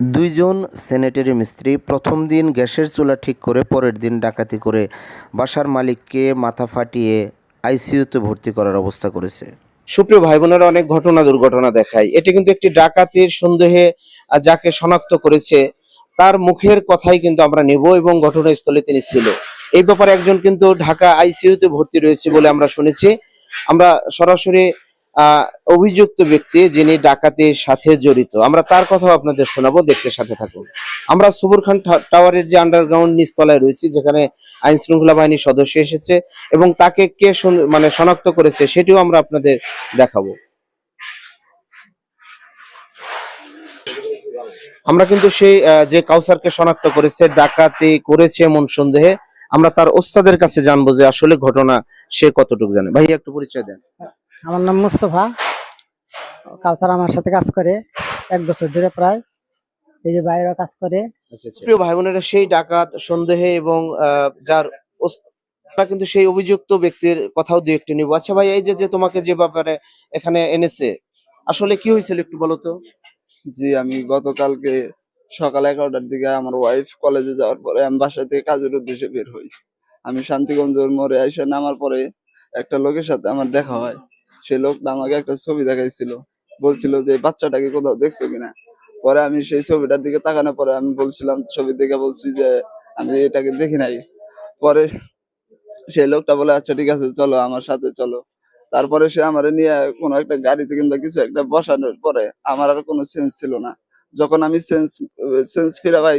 দুইজন সেনেটারি মিস্ত্রি প্রথম দিন গ্যাসের চুলা ঠিক করে পরের দিন ডাকাতি করে বাসার মালিককে মাথা ফাটিয়ে আইসিইউতে ভর্তি করার অবস্থা করেছে। সুপ্রিয় ভাই বোনেরা অনেক ঘটনা দুর্ঘটনা দেখায়। এটি কিন্তু একটি ডাকাতির সন্দেহে যাকে শনাক্ত করেছে, তার মুখের কথাই কিন্তু আমরা নেব এবং ঘটনাস্থলে তিনি ছিল। এই ব্যাপারে একজন কিন্তু ঢাকা আইসিইউতে ভর্তি রয়েছে বলে আমরা শুনেছি। আমরা সরাসরি অভিযুক্ত ব্যক্তি যিনি ডাকাতির সাথে জড়িত। আমরা তার কথাও আপনাদের শোনাবো, দেখতে সাথে থাকুন। আমরা সুবুর খান টাওয়ারের যে আন্ডারগ্রাউন্ড নিচতলায় রয়েছি, যেখানে আইন শৃঙ্খলা বাহিনীর সদস্য এসেছে এবং তাকে কে মানে শনাক্ত করেছে সেটিও আমরা আপনাদের দেখাবো। আমরা কিন্তু সেই যে কাউসারকে শনাক্ত করেছে, ডাকাতি করেছে এমন সন্দেহে, আমরা তার ওস্তাদের কাছে জানব যে আসলে ঘটনা সে কতটুকু জানে। ভাই একটু পরিচয় দেন। আমার নাম মুস্তফা। কাউসার আমার সাথে কাজ করে এক বছর ধরে প্রায়। এই যে বাইরেও কাজ করে। প্রিয় ভাই বোনেরা সেই ডাকাত সন্দেহে এবং আহ, যার আমরা কিন্তু সেই অভিযুক্ত ব্যক্তির কথাও দু একটি নিব। আচ্ছা ভাই এই যে যে তোমাকে যে ব্যাপারে এখানে এনেছে আসলে কি হয়েছিল একটু বলো তো? জি আমি গতকালকে সকাল এগারোটার দিকে আমার ওয়াইফ কলেজে যাওয়ার পরে আমি বাসা থেকে কাজের উদ্দেশ্যে বের হই। আমি শান্তিগঞ্জের মোড়ে এসে নামার পরে একটা লোকের সাথে আমার দেখা হয়। সেই লোকটা আমাকে একটা ছবি দেখাইছিল। বলছিল যে বাচ্চাটাকে কোথাও দেখছ কিনা? পরে আমি সেই ছবিটার দিকে তাকানোর পরে আমি বলছিলাম, ছবি দেখে বলছি যে, আমি এটাকে দেখি নাই। পরে সেই লোকটা বলে আচ্ছা ঠিক আছে, চলো আমার সাথে চলো। তারপরে সে আমার নিয়ে কোনো একটা গাড়িতে কিংবা কিছু একটা বসানোর পরে আমার আর কোনো সেন্স ছিল না। যখন আমি সেন্স সেন্স ফিরে পাই,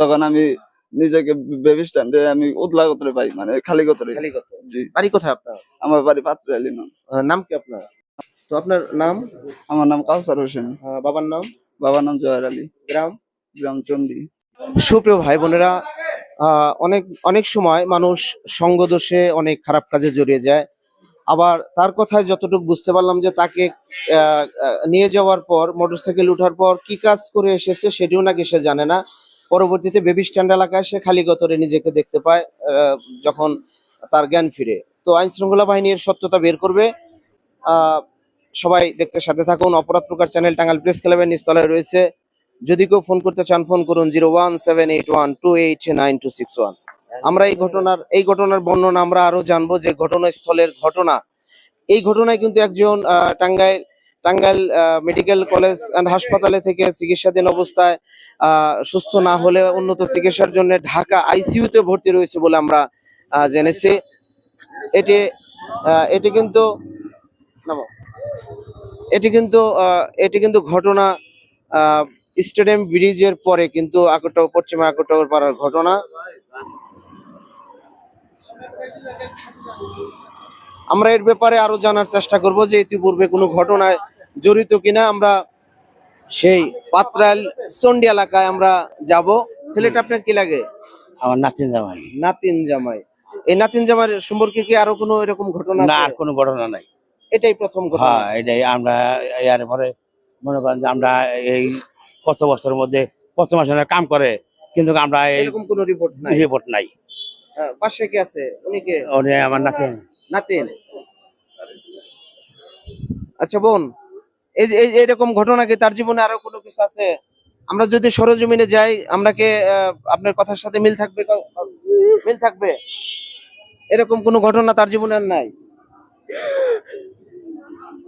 তখন আমি নিজেকে বেবি স্ট্যান্ডে আমি উদলা গতরে পাই মানে খালি গতরে। খালি জি। বাড়ি কোথায় আপনার? আমার বাড়ি পাত্রে আলী নাম কি আপনার? তো আপনার নাম? আমার নাম কাউসার হোসেন। বাবার নাম? বাবার নাম জয়ের আলী। গ্রাম? গ্রাম চন্ডী। সুপ্রিয় ভাই বোনেরা অনেক অনেক সময় মানুষ সঙ্গ দোষে অনেক খারাপ কাজে জড়িয়ে যায়। আবার তার কথায় যতটুকু বুঝতে পারলাম যে তাকে নিয়ে যাওয়ার পর মোটরসাইকেল উঠার পর কি কাজ করে এসেছে সেটিও নাকি সে জানে না। পরবর্তীতে বেবি স্ট্যান্ড এলাকায় সে খালি গতরে নিজেকে দেখতে পায় যখন তার জ্ঞান ফিরে। তো আইন শৃঙ্খলা বাহিনীর সত্যতা বের করবে। সবাই দেখতে সাথে থাকুন। অপরাধ প্রকার চ্যানেল টাঙ্গাল প্রেস ক্লাবের নিচতলায় রয়েছে। যদি কেউ ফোন করতে চান, ফোন করুন zero one seven eight one two eight nine two six one. আমরা এই ঘটনার এই ঘটনার বর্ণনা আমরা আরও জানব যে ঘটনাস্থলের ঘটনা। এই ঘটনায় কিন্তু একজন Tangail Tangail medical college and হাসপাতালে থেকে চিকিৎসাধীন অবস্থায় সুস্থ না হলে উন্নত চিকিৎসার জন্য ঢাকা আইসিইউতে ভর্তি রয়েছে বলে আমরা জেনেছি এটি এটি কিন্তু। এটি কিন্তু এটি কিন্তু ঘটনা স্টেডিয়াম ব্রিজের পরে কিন্তু আকট পশ্চিমে আকটগর পাড়ার ঘটনা আমরা এর ব্যাপারে আরও জানার চেষ্টা করব যে ইতিপূর্বে কোনো ঘটনায় জড়িত কিনা আমরা সেই পাত্রাল চন্ডি এলাকায় আমরা যাব। ছেলেটা আপনার কি লাগে? আমার নাতিন জামাই। নাতিন জামাই। এই নাতিন জামাই সম্পর্কে কি আরও কোনো এরকম ঘটনা না আর কোনো ঘটনা নাই। এটাই প্রথম ঘটনা হ্যাঁ এটাই। আমরা এর পরে মনে করেন যে আমরা এই কত বছরের মধ্যে কত মাসে কাম করে কিন্তু আমরা এরকম কোনো রিপোর্ট নাই? রিপোর্ট নাই। আহ, পাশে কি আছে? উনি কে? উনি আমার নাতিন। নাতিন। আচ্ছা বোন। এই এরকম ঘটনা কি তার জীবনে আরও কোনো কিছু আছে? আমরা যদি সরজমিনে যাই, আমরা কে আপনার কথার সাথে মিল থাকবে মিল থাকবে? এরকম কোনো ঘটনা তার জীবনে নাই?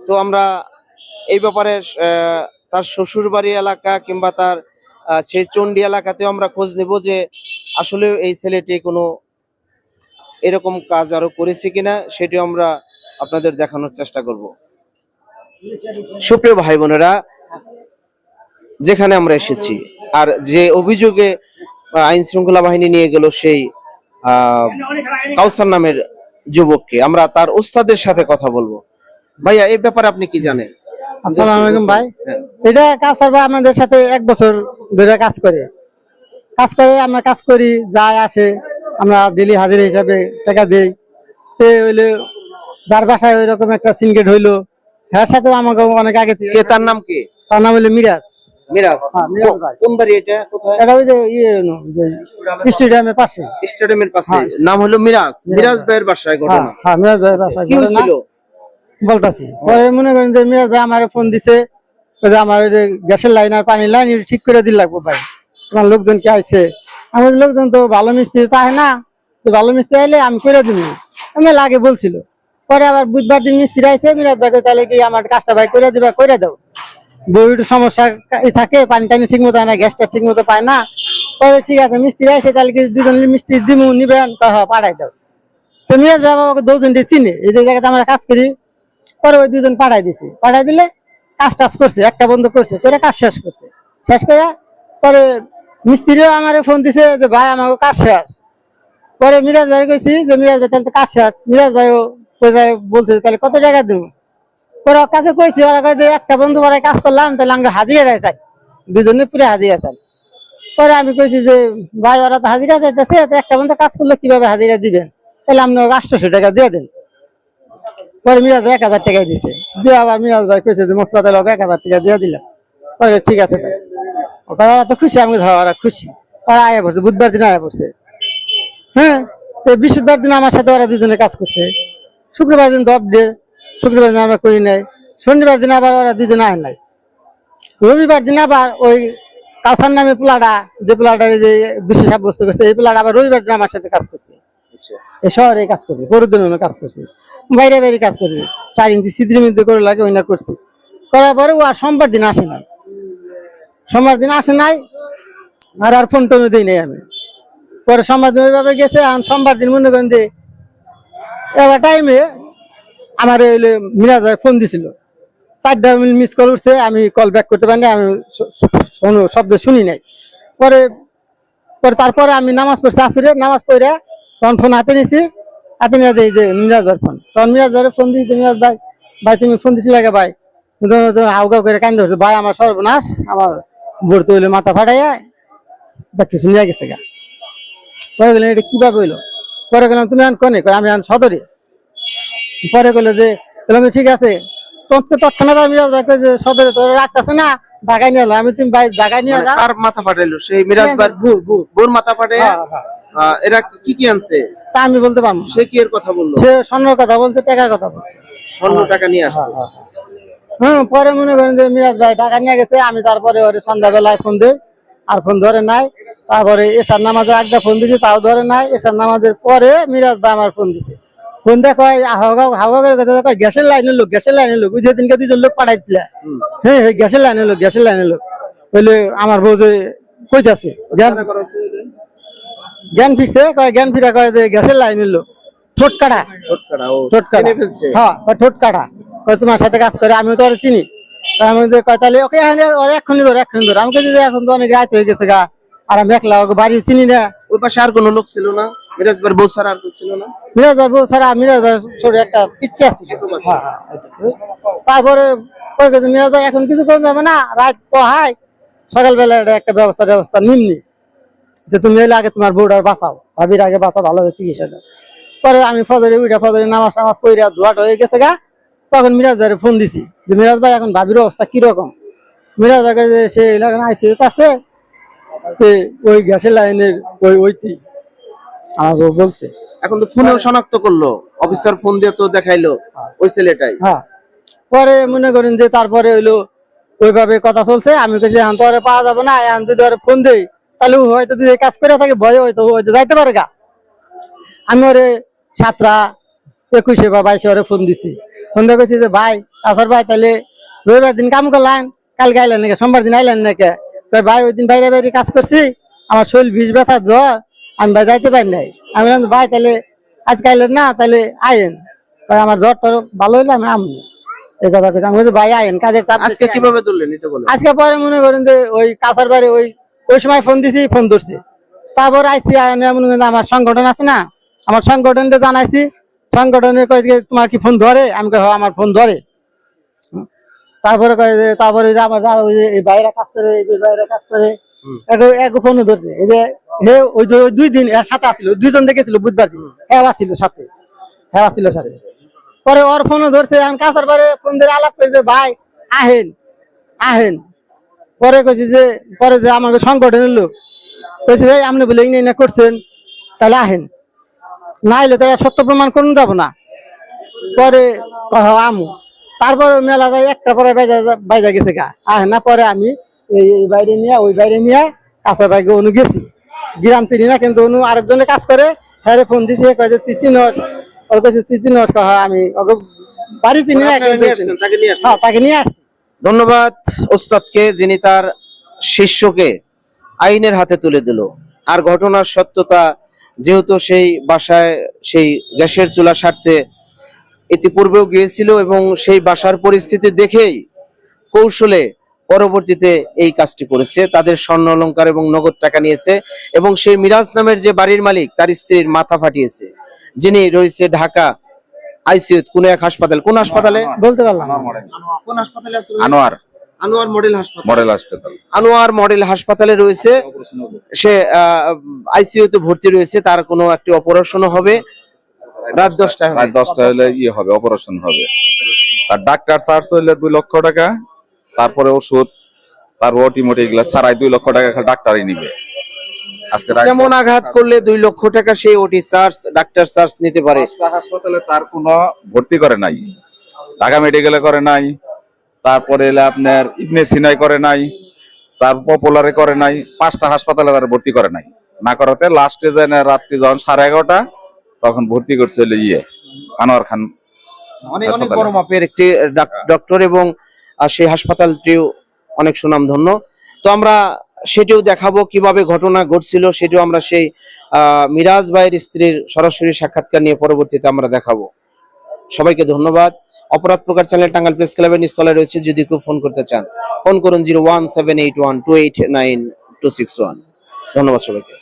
তো আমরা এই ব্যাপারে তার শ্বশুর বাড়ি এলাকা কিংবা তার সেই চন্ডী এলাকাতেও আমরা খোঁজ নেব যে আসলে এই ছেলেটি কোনো এরকম কাজ আরও করেছে কিনা, সেটিও আমরা আপনাদের দেখানোর চেষ্টা করব। সুপ্রিয় ভাই বোনেরা যেখানে আমরা এসেছি আর যে অভিযোগে আইন শৃঙ্খলা বাহিনী নিয়ে গেল সেই কাউসার নামের যুবককে আমরা তার ওস্তাদের সাথে কথা বলব। ভাইয়া এই ব্যাপারে আপনি কি জানেন? আসসালামু আলাইকুম ভাই। হ্যাঁ। এটা কাউসার ভাই আমাদের সাথে এক বছর ধরে কাজ করে। কাজ করে আমরা কাজ করি যায় আসে আমরা দিলি হাজিরা হিসাবে টাকা দেই। হইল যার বাসায় ওই রকম একটা সিনগেট হইল হ্যাঁ সাথেও আমাকে অনেক আগে থেকে কে তার নাম কি? তার নাম হইল মিরাজ। মিরাজ। হ্যাঁ, মিরাজ ভাই। কোন বাড়ি এটা? কোথায়? এটা ওই যে ইয়ে স্টেডিয়ামের পাশে। স্টেডিয়ামের পাশে। হ্যাঁ। নাম হলো মিরাজ। মিরাজ মিরাজ ভাইয়ের বাসায় হ্যাঁ ঘটনা। হ্যাঁ মিরাজ ভাইয়ের বাসায় কি হয়েছিল বলতাছি। পরে মনে করেন যে মিরাজ ভাই আমার ফোন দিছে যে আমার ওই যে গ্যাসের লাইন আর পানির লাইন ঠিক করে দিল লাগবো ভাই। তোমার লোকজন কি আইছে? আমার লোকজন তো ভালো মিস্ত্রি তো না। তো ভালো মিস্ত্রি আইলে আমি করে দিবি আমি লাগে বলছিল। পরে আবার বুধবার দিন মিস্ত্রি আইছে মিরাজ ভাই তাহলে কি আমার কাজটা ভাই করে দিবা? করে দাও। একটু সমস্যা থাকে, পানি টানি ঠিক মতো হয় না, গ্যাসটা ঠিক মতো পায় না। পরে ঠিক আছে, মিস্ত্রি আইছে, তাহলে কি দুজন মিস্ত্রি দিমু, নিবেন? হ্যাঁ পাঠাই দাও। তো মিরাজ ভাই আমাকে দুজন চিনে, এই জায়গাতে আমরা কাজ করি, পরে ওই দুজন পাঠাই দিছি। পাঠাই দিলে কাজ টাজ করছে, একটা বন্ধ করছে, করে কাজ শেষ করছে। শেষ করে পরে মিস্ত্রিও আমার ফোন দিছে যে, ভাই, আমাকে কাজ শেষ। পরে মিরাজ ভাই কইছি যে, মিরাজ ভাই, তাহলে কাজ শেষ। মিরাজ ভাইও কোথায় বলছে, তাহলে কত টাকা দেবো? ওর কাছে কইছি, ওরা কয় একটা বন্ধু পরে কাজ করলাম, তাহলে আমাকে হাজিরা চাই দুজনে পুরো হাজিরা চাই পরে আমি কইছি যে, ভাই, ওরা তো হাজিরা চাইতেছে একটা বন্ধু কাজ করলে কীভাবে হাজিরা দিবেন? তাহলে আপনি আটশোশো টাকা দিয়ে দেন। পরে মিরাজ ভাই এক হাজার টাকা দিছে। দিয়ে আবার মিরাজ ভাই কইছে যে, মোস্তফা তাহলে এক হাজার টাকা দিয়ে দিলাম। পরে ঠিক আছে ওকে, ওরা তো খুশি, আমি ওরা খুশি। ওরা আয়া পড়ছে, বুধবার দিন আয়া পড়ছে। হ্যাঁ তো বৃহস্পতিবার দিন আমার সাথে ওরা দুজনে কাজ করছে। শুক্রবার দিন তো ডে শুক্রবার দিন আমরা করি নাই। শনিবার দিন আবার ওরা দুজনে আয় নাই। রবিবার দিন আবার ওই কাসার নামে পোলাটা যে পোলাটা যে দোষী সাব্যস্ত করছে এই পোলাটা আবার রবিবার দিন আমার সাথে কাজ করছে। আচ্ছা। এই শহরে কাজ করছে পরদিন কাজ করছে। বাইরে বাইরে কাজ করছে। চার ইঞ্চি সিদ্ধির মধ্যে করে লাগে ওই না করছে। করার পরে ও আর সোমবার দিন আসে নাই। সোমবার দিন আসে নাই আর আর ফোন টোনও দিই নাই আমি। পরে সোমবার দিন ওইভাবে গেছে আর সোমবার দিন মনে করেন যে এবার টাইমে আমার মিরাজ ভাই ফোন দিছিল। চারটা মিস কল উঠছে, আমি কল ব্যাক করতে পারিনি, আমি শব্দ শুনি নাই। পরে পরে তারপরে আমি নামাজ পড়ছি আসরে, নামাজ পড়ে তখন ফোন হাতে নিছি, হাতে নিয়ে দেই যে মিরাজ ভাইয়ের ফোন তখন মিরাজ ভাইয়ের ফোন দিয়েছি মিরাজ ভাই ভাই তুমি ফোন দিছিলে আগে ভাই? হাউগাও করে কান্দে ধরছে ভাই আমার সর্বনাশ, আমার বোর তৈলে মাথা ফাটাইয়া কিছু নিয়ে গেছে গা। গেলেন এটা কীভাবে হইল? পরে গেলাম তুমি আন কনে? আমি আন সদরে। পরে গেলো যে বললাম ঠিক আছে। তৎ- তৎক্ষণাৎ আমি যে সদরে তোর রাখতেছে না নিয়ে আমি তুমি নিয়ে মানে যা মাথা ফাটাইলো? সেই মিরাজ বোর মাথা ফাটে? হ্যাঁ, হ্যাঁ। আহ, এরা কি কি আনছে? তা আমি বলতে পারব সে কি এর কথা বলল? সে স্বর্ণর কথা বলছে টাকার কথা বলছে। স্বর্ণ টাকা নিয়ে আসছে। হ্যাঁ পরে মনে করেন যে মিরাজ ভাই টাকা নিয়ে গেছে আমি তারপরে ওরে সন্ধ্যাবেলায় ফোন দিই আর ফোন ধরে নাই। তারপরে এসার নামাজের আগে ফোন দিছি তাও ধরে নাই। এসার নামাজের পরে মিরাজ ভাই আমার ফোন দিছে। ফোন করে কথা দেখো গ্যাসের লাইনের লোক গ্যাসের লাইনের লোক। ওই যেদিনকে দুজন লোক পাঠাইছিল। হ্যাঁ হ্যাঁ গ্যাসের লাইনের লোক গ্যাসের লাইনের লোক। বলে আমার বউ যে কইতাছে জ্ঞান? জ্ঞান ফিরছে কয় জ্ঞান ফিরা কয় যে গ্যাসের লাইনের লোক। ঠোঁট কাটা। ঠোঁট কাটা, হ্যাঁ কয় ঠোঁট কাটা। কয় তোমার সাথে কাজ করে আমিও তো ওরে চিনি। আমি কয় তাহলে ওকে এক্ষুনি ধর এক্ষুনি ধর। আমি কাছে এখন তো অনেক রাত হয়ে গেছে গা। আর আমি একলা ওকে বাড়ি চিনি না। ওই পাশে আর কোনো লোক ছিল না? বউ ছাড়া আর কেউ ছিল না? মিরাজ বাবু ছাড়া মিরাজ ছোট একটা পিচ্ছে আছে। ছোট বাচ্চা। হ্যাঁ, হ্যাঁ, তারপরে এখন কিছু করে যাবে না রাত পহাই সকালবেলা একটা ব্যবস্থা ব্যবস্থা নিমনি। যে তুমি এলে আগে তোমার বউটার বাঁচাও ভাবির আগে বাঁচাও ভালোভাবে চিকিৎসা দাও। পরে আমি ফজরে উঠে ফজরে নামাজ নামাজ পড়িয়া ধোয়াট হয়ে গেছে গা তখন মিরাজ ভাইয়ের ফোন দিছি যে মিরাজ ভাই এখন ভাবির অবস্থা কীরকম? মিরাজ ভাইকে যে সে এলাকায় আইসি আছে ওই গ্যাসের লাইনের ওই ওইটি বউ বলছে। এখন তো ফোনেও শনাক্ত করল অফিসার ফোন দিয়ে তো দেখাইলো ওই ছেলেটাই। হ্যাঁ। পরে মনে করেন যে তারপরে হইল ওইভাবে কথা চলছে আমি কাছে এখন তো পাওয়া যাবে না এখন যদি ওরে ফোন দেই তাহলে হয়তো যদি কাজ করে থাকে ভয় হয়তো হয়তো যাইতে পারে গা। আমি ওরে সাতটা একুশে বা বাইশে ওরে ফোন দিছি। ফোন দিয়ে কইছি যে ভাই আসর ভাই তাহলে রবিবার দিন কাম করলাম কালকে আইলেন নাকি সোমবার দিন আইলেন নাকি? কই ভাই ওই দিন বাইরে বাইরে কাজ করছি আমার শরীর বিষ ব্যথা জ্বর আমি ভাই যাইতে পারি নাই। আমি ভাই তাহলে আজকাল না তাহলে আইন কই আমার জ্বর টর ভালো হইলে আমি আমি। এই কথা কইছি। আমি ভাই আইন কাজের চাপ আজকে কীভাবে তুললেন আজকে পরে মনে করেন যে ওই কাছার বাড়ি ওই ওই সময় ফোন দিছি ফোন ধরছে। তারপর আইসি আয়নে মনে করেন আমার সংগঠন আছে না আমার সংগঠনকে জানাইছি। সংগঠনে কয় যে তোমার কি ফোন ধরে? আমি কই হ্যাঁ আমার ফোন ধরে। তারপরে কয় যে তারপরে ওই যে আমার যারা ওই যে এই বাইরে কাজ করে এই যে বাইরে কাজ করে। এক ফোনও ধরছে। এই যে হে ওই দুই দিন এর সাথে আসছিল দুইজন দেখেছিল বুধবার দিন। হ্যাঁ আসছিল সাথে। হ্যাঁ আসছিল সাথে। পরে ওর ধরছে আমি কাছার ফোন ধরে আলাপ করে যে ভাই আহেন আহেন। পরে কইছি যে পরে যে আমাকে সংগঠনের লোক কইছে যে আপনি বলে ইনি না করছেন তাহলে আহেন। না এলে তারা সত্য প্রমাণ করুন যাব না। পরে কহ আমু। তারপর মেলা যায় একটা পরে বাইজা গেছে গা। আর না পরে আমি এই বাইরে নিয়ে ওই বাইরে নিয়ে কাছে বাইকে অনু গেছি। গ্রাম চিনি না কিন্তু অনু আরেকজনে কাজ করে হ্যাঁ ফোন দিছে কয়ে যে তুই চিনস? ওর কাছে তুই চিনস? হ্যাঁ আমি ওকে বাড়ি চিনি না কিন্তু। হ্যাঁ তাকে নিয়ে আসছি। ধন্যবাদ ওস্তাদকে যিনি তার শিষ্যকে আইনের হাতে তুলে দিল। আর ঘটনার সত্যতা যেহেতু সেই বাসায় সেই গ্যাসের চুলা সারতে ইতিপূর্বেও গিয়েছিল এবং সেই বাসার পরিস্থিতি দেখেই কৌশলে পরবর্তীতে এই কাজটি করেছে। তাদের স্বর্ণ অলংকার এবং নগদ টাকা নিয়েছে এবং সেই মিরাজ নামের যে বাড়ির মালিক তার স্ত্রীর মাথা ফাটিয়েছে। যিনি রয়েছে ঢাকা আইসিইউ কোন এক হাসপাতাল? কোন হাসপাতালে? বলতে পারলাম কোন হাসপাতালে আছে? আনোয়ার। আনোয়ার মডেল হাসপাতাল। মডেল হাসপাতাল। আনোয়ার মডেল হাসপাতালে রয়েছে। সে আইসিইউ তে ভর্তি রয়েছে। তার কোনো একটি অপারেশন হবে। রাত দশটায়। রাত দশটা হলে ইয়ে হবে অপারেশন হবে। আর ডাক্তার চার্জ হইলে দুই লক্ষ টাকা তারপরে ওষুধ তার ওটি মোটি এগুলা ছাড়াই দুই লক্ষ টাকা খালি ডাক্তারই নিবে। আজকে কেমন আঘাত করলে দুই লক্ষ টাকা সেই ওটি চার্জ ডাক্তার চার্জ নিতে পারে। হাসপাতালে তার কোনো ভর্তি করে নাই। ঢাকা মেডিকেলে করে নাই। তারপরে এলে আপনার ইবনে সিনাই করে নাই। তার পপুলারে করে নাই। পাঁচটা হাসপাতালে তার ভর্তি করে নাই। না করাতে লাস্টে যায় না রাত্রি যখন সাড়ে এগারোটা তখন ভর্তি করছে ইয়ে আনোয়ার খান অনেক অনেক বড় মাপের একটি ডাক- ডক্টর এবং সেই হাসপাতালটিও অনেক সুনামধন্য। তো আমরা সেটিও দেখাবো কীভাবে ঘটনা ঘটছিল সেটিও আমরা সেই মিরাজ ভাইয়ের স্ত্রীর সরাসরি সাক্ষাৎকার নিয়ে পরবর্তীতে আমরা দেখাবো। সবাইকে ধন্যবাদ। অপরাধ প্রকার চ্যানেল টাঙ্গাল প্রেস ক্লাবের নিস্তলে রয়েছে যদি কেউ ফোন করতে চান ফোন করুন zero one seven eight one two eight nine two six one. ধন্যবাদ সবাইকে।